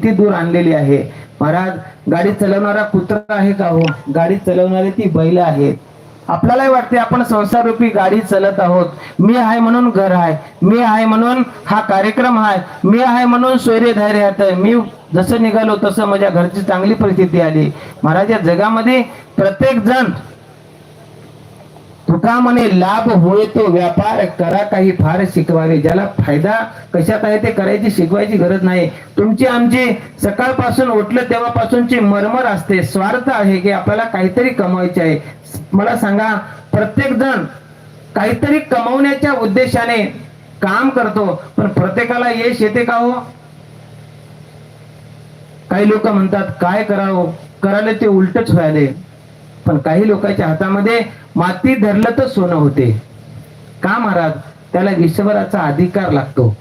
किती दूर आणलेली आहे. महाराज गाडी चालवणारा कुत्रा आहे का हो? गाडी चालवणारी ती बैल आहेत आपल्यालाही वाटते आपण संसार रूपी गाडी चालत आहोत. मी आहे म्हणून घर आहे. मी आहे म्हणून हा कार्यक्रम आहे. मी आहे म्हणून सोयरे धैर्य आहे मी जसं निघालो तसं माझ्या घरची चांगली परिस्थिती आली. महाराज या जगामध्ये प्रत्येक जण तुका लाभ होय तो व्यापार करा काही फार शिकवावे. ज्याला फायदा कशात आहे ते करायची शिकवायची गरज नाही. तुमची आमची सकाळपासून उठलं तेव्हापासूनची मरमर असते. स्वार्थ आहे की आपल्याला काहीतरी कमवायचे आहे. मला सांगा प्रत्येक जण काहीतरी कमवण्याच्या उद्देशाने काम करतो पण प्रत्येकाला यश येते का हो? काही लोक म्हणतात काय करावं? करायला ते उलटच व्हायले. पण काही लोकांच्या हातामध्ये माती धरलं तर सोनं होते. का महाराज? त्याला ईश्वराचा अधिकार लागतो.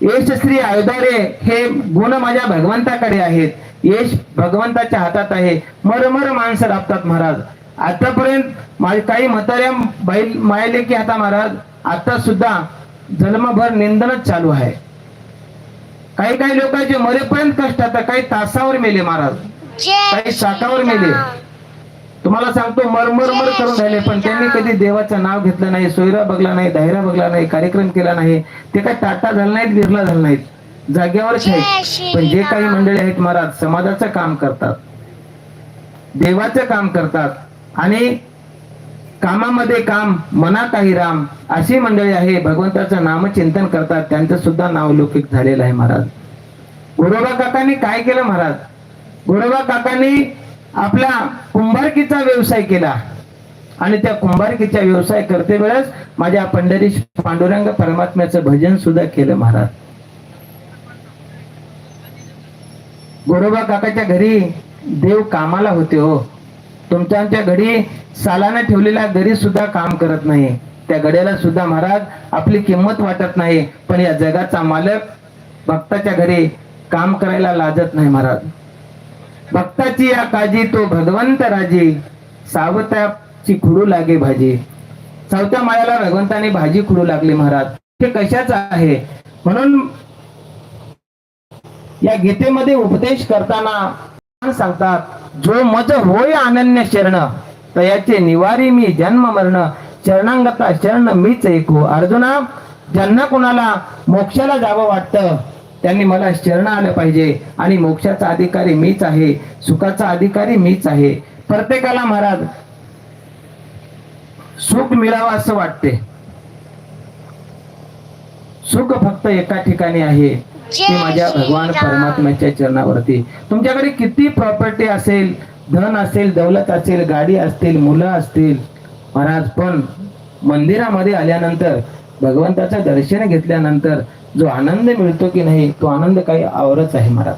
यश श्री आयुधारे हे गुण माझ्या भगवंताकडे आहेत. यश भगवंताच्या हातात आहे. मरमर माणसं राबतात महाराज. आतापर्यंत माझे काही म्हाताऱ्या बैल मायले की आता महाराज आता सुद्धा जन्मभर निंदनच चालू आहे. काही काही लोकांचे मरेपर्यंत कष्ट आता काही तासावर मेले महाराज. काही शाखावर मेले. तुम्हाला सांगतो मरमरमर करून राहिले. पण त्यांनी कधी देवाचं नाव घेतलं नाही सोयरा बघला नाही दायरा बघला नाही कार्यक्रम केला नाही. ते काय टाटा झालं नाहीत बिरला झालं नाहीत. जागेवरच आहेत पण जे काही मंडळी आहेत महाराज समाजाचं काम करतात. देवाचं काम करतात. आणि कामामध्ये काम मना काही राम. अशी मंडळी आहे भगवंताचं नामचिंतन करतात. त्यांचं सुद्धा नाव लौकिक झालेलं आहे महाराज. गोरोबा काकांनी काय केलं महाराज? गोरोबा काकांनी आपला कुंभारकीचा व्यवसाय केला. आणि त्या कुंभारकीचा व्यवसाय करते वेळेस माझ्या पंढरीश पांडुरंग परमात्म्याचं भजन सुद्धा केलं महाराज. गोरोबा काकाच्या घरी देव कामाला होते हो. तुमच्या आमच्या घरी ठेवलेल्या घरी सुद्धा काम करत नाही. त्या गड्याला सुद्धा महाराज आपली किंमत वाटत नाही. पण या जगाचा मालक भक्ताच्या घरी काम करायला लाजत नाही महाराज. भक्ताची या काजी तो भगवंत राजे सावताची खुडू लागे भाजी. चौथ्या माळ्याला भगवंताने भाजी खुडू लागली महाराज. हे कशाच आहे? म्हणून या गीतेमध्ये उपदेश करताना सांगतात जो मज होय अनन्य शरण तयाचे निवारी मी जन्म मरण शरणांगता शरण मीच ऐकू. अर्जुना ज्यांना कोणाला मोक्षाला जावं वाटतं त्यांनी मला शरण आलं पाहिजे. आणि मोक्षाचा अधिकारी मीच आहे. सुखाचा अधिकारी मीच आहे. प्रत्येकाला महाराज सुख मिळावं असं वाटते. सुख फक्त एका ठिकाणी आहे. ते माझ्या भगवान परमात्म्याच्या चरणावरती. तुमच्याकडे किती प्रॉपर्टी असेल धन असेल दौलत असेल गाडी असतील मुलं असतील महाराज पण मंदिरामध्ये आल्यानंतर भगवंताचं दर्शन घेतल्यानंतर जो आनंद मिळतो की नाही तो आनंद काही आवरच आहे महाराज.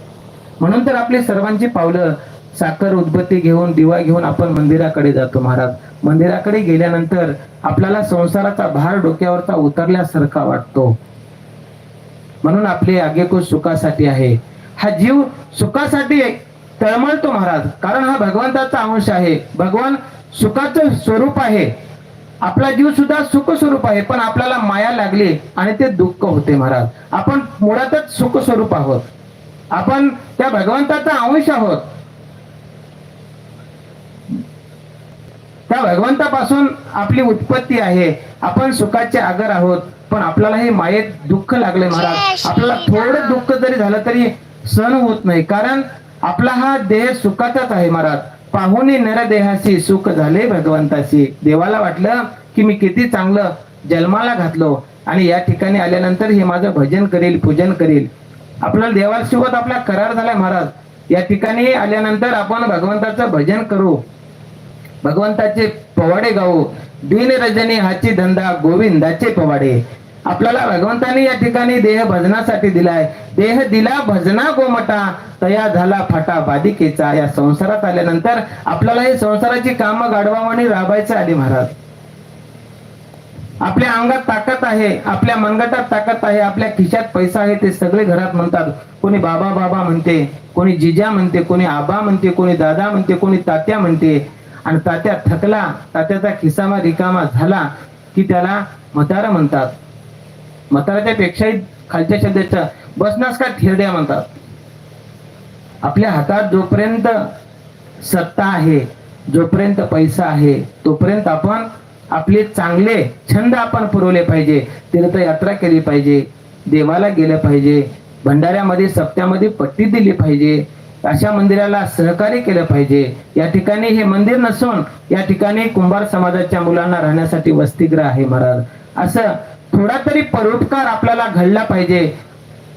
म्हणून तर आपली सर्वांची पावलं साखर उदबत्ती घेऊन दिवा घेऊन आपण मंदिराकडे जातो महाराज. मंदिराकडे गेल्यानंतर आपल्याला संसाराचा भार डोक्यावरचा उतरल्यासारखा वाटतो. म्हणून आपले आगेकूच सुखासाठी आहे. हा जीव सुखासाठी तळमळतो महाराज. कारण हा भगवंताचा अंश आहे. भगवान सुखाचं स्वरूप आहे. आपला जीव सुद्धा सुख स्वरूप आहे पण आपल्याला माया लागली आणि ते दुःख होते महाराज. आपण मुळातच सुख स्वरूप आहोत. आपण त्या भगवंताचा अंश आहोत. त्या भगवंतापासून आपली उत्पत्ती आहे. आपण सुखाचे आगर आहोत पण आपल्याला हे मायेत दुःख लागले महाराज. आपल्याला थोडं दुःख जरी झालं तरी सहन होत नाही कारण आपला हा देह सुखाचाच आहे महाराज. पाहुणे नरदेहाशी सुख झाले भगवंताशी. देवाला वाटलं की मी किती चांगलं जन्माला घातलो आणि या ठिकाणी आल्यानंतर हे माझं भजन करेल पूजन करेल. आपल्याला देवासोबत आपला करार झालाय महाराज. या ठिकाणी आल्यानंतर आपण भगवंताचं भजन करू. भगवंताचे पवाडे गाऊ. बिनरजनी हाची धंदा गोविंदाचे पवाडे. आपल्याला भगवंतानी या ठिकाणी देह भजनासाठी दिलाय. देह दिला भजना गोमटा तया झाला फाटा बाधिकेचा या संसारात आल्यानंतर आपल्याला हे संसाराची कामं गाडवावानी राबायचं आली महाराज. आपल्या अंगात ताकद आहे आपल्या मनगटात ताकद आहे आपल्या खिशात पैसा आहे ते सगळे घरात म्हणतात. कोणी बाबा बाबा म्हणते कोणी जिजा म्हणते कोणी आबा म्हणते कोणी दादा म्हणते कोणी तात्या म्हणते. आणि तात्या थकला तात्याचा खिसामा रिकामा झाला की त्याला म्हातारा म्हणतात. म्हाताराच्या पेक्षाही खालच्या शब्दाच्या बसनास का ठेरड्या म्हणतात. आपल्या हातात जोपर्यंत सत्ता आहे जोपर्यंत पैसा आहे तोपर्यंत आपण आपले चांगले छंद आपण पुरवले पाहिजे तीर्थयात्रा केली पाहिजे देवाला गेलं पाहिजे भंडाऱ्यामध्ये सप्त्यामध्ये पट्टी दिली पाहिजे अशा मंदिराला सहकार्य केलं पाहिजे. या ठिकाणी हे मंदिर नसून या ठिकाणी कुंभार समाजाच्या मुलांना राहण्यासाठी वसतिग्रह आहे महाराज. असं थोडा तरी परोपकार आपल्याला घडला पाहिजे.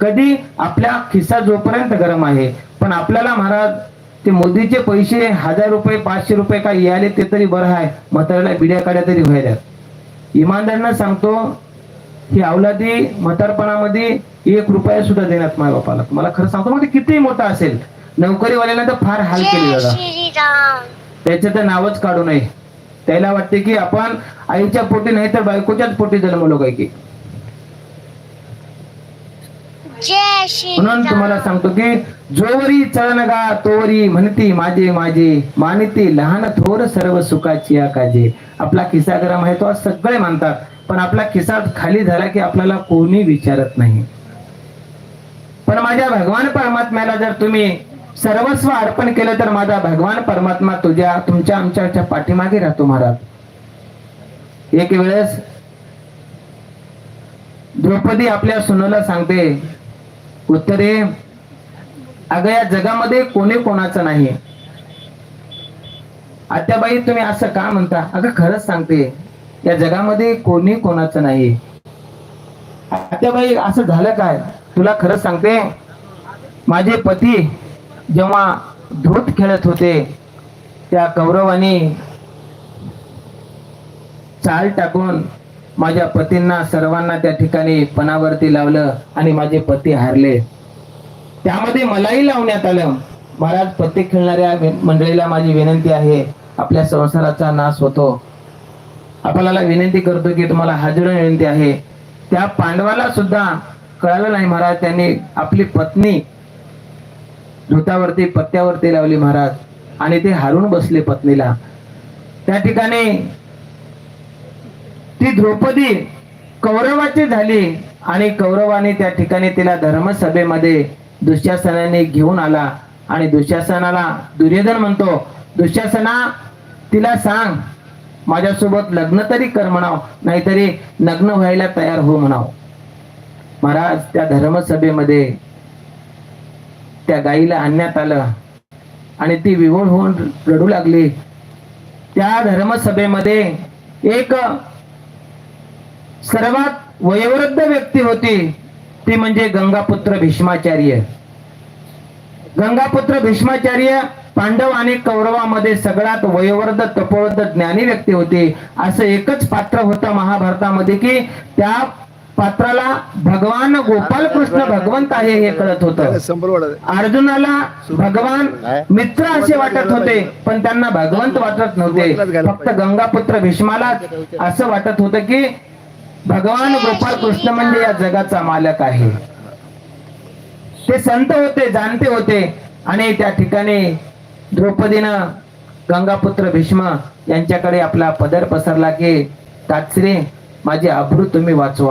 कधी आपल्या खिसा जोपर्यंत गरम आहे. पण आपल्याला महाराज ते मोदीचे पैसे हजार रुपये पाचशे रुपये काय यायले ते तरी बरं आहे. म्हाताऱ्याला बिड्या काड्या तरी व्हायला इमानदारीनं सांगतो ही अवलादी म्हातारपणामध्ये एक रुपया सुद्धा देण्यात माझ्या बापाला. मला खरं सांगतो मग ते कितीही मोठा असेल नोकरीवाल्याला तर फार हाल केले श्रीराम. त्याचं तर नावच काढू नये. त्याला वाटते की आपण आईच्या पोटी नाही तर बायकोच्याच पोटी जन्मलो काय की? म्हणून तुम्हाला सांगतो की जोवरी चळणगा तोवरी म्हणती माझे माझे. मानिती लहान थोर सर्व सुखाची काजे आपला खिसा गरम आहे तो सगळे मानतात पण आपला खिसा खाली झाला की आपल्याला कोणी विचारत नाही. पण माझ्या भगवान परमात्म्याला जर तुम्ही सर्वस्व अर्पण केलं तर माझा भगवान परमात्मा तुझ्या तुमच्या आमच्या पाठीमागे राहतो महाराज. एक वेळेस द्रौपदी आपल्या सुनेला सांगते उत्तरे अगं या जगामध्ये कोणी कोणाचं नाही. आत्याबाई तुम्ही असं का म्हणता? अगं खरंच सांगते या जगामध्ये कोणी कोणाचं नाही. आत्याबाई असं झालं काय? तुला खरंच सांगते माझे पती जेव्हा धूत खेळत होते त्या कौरवानी चाल टाकून माझ्या पतींना सर्वांना त्या ठिकाणी पणावरती लावलं आणि माझे पती हारले. त्यामध्ये मलाही लावण्यात आलं. महाराज पत्ते खेळणाऱ्या मंडळीला माझी विनंती आहे आपल्या संसाराचा नाश होतो. आपल्याला विनंती करतो की तुम्हाला हजर विनंती आहे. त्या पांडवाला सुद्धा कळालं नाही महाराज त्यांनी आपली पत्नी धुतावरती पत्त्यावरती लावली महाराज. आणि ते हारून बसले पत्नीला. त्या ठिकाणी ती द्रौपदी कौरवाची झाली आणि कौरवाने त्या ठिकाणी तिला धर्मसभेमध्ये दुःशासनाने घेऊन आला. आणि दुःशासनाला दुर्योधन म्हणतो दुःशासना तिला सांग माझ्यासोबत लग्न तरी कर म्हणाव नाहीतरी लग्न व्हायला तयार हो म्हणाव. महाराज त्या धर्मसभेमध्ये त्या गाईला आणण्यात आलं आणि ती विवळ होऊन रडू लागली. त्या धर्मसभेमध्ये एक सर्वात वयोवृद्ध व्यक्ती होती ती म्हणजे गंगापुत्र भीष्माचार्य. गंगापुत्र भीष्माचार्य पांडव आणि कौरवामध्ये सगळ्यात वयोवृद्ध तपोवृद्ध ज्ञानी व्यक्ती होती. असं एकच पात्र होतं महाभारतामध्ये की त्या पात्राला भगवान गोपाल कृष्ण भगवंत आहे हे कळत होतं. अर्जुनाला भगवान मित्र असे वाटत होते पण त्यांना भगवंत वाटत नव्हते. फक्त गंगापुत्र भीष्माला असं वाटत होतं की भगवान गोपाळ कृष्ण म्हणजे या जगाचा मालक आहे. ते संत होते जाणते होते आणि त्या ठिकाणी द्रौपदीनं गंगापुत्र भीष्म यांच्याकडे आपला पदर पसरला की तात्रे माझे अभ्रू तुम्ही वाचवा.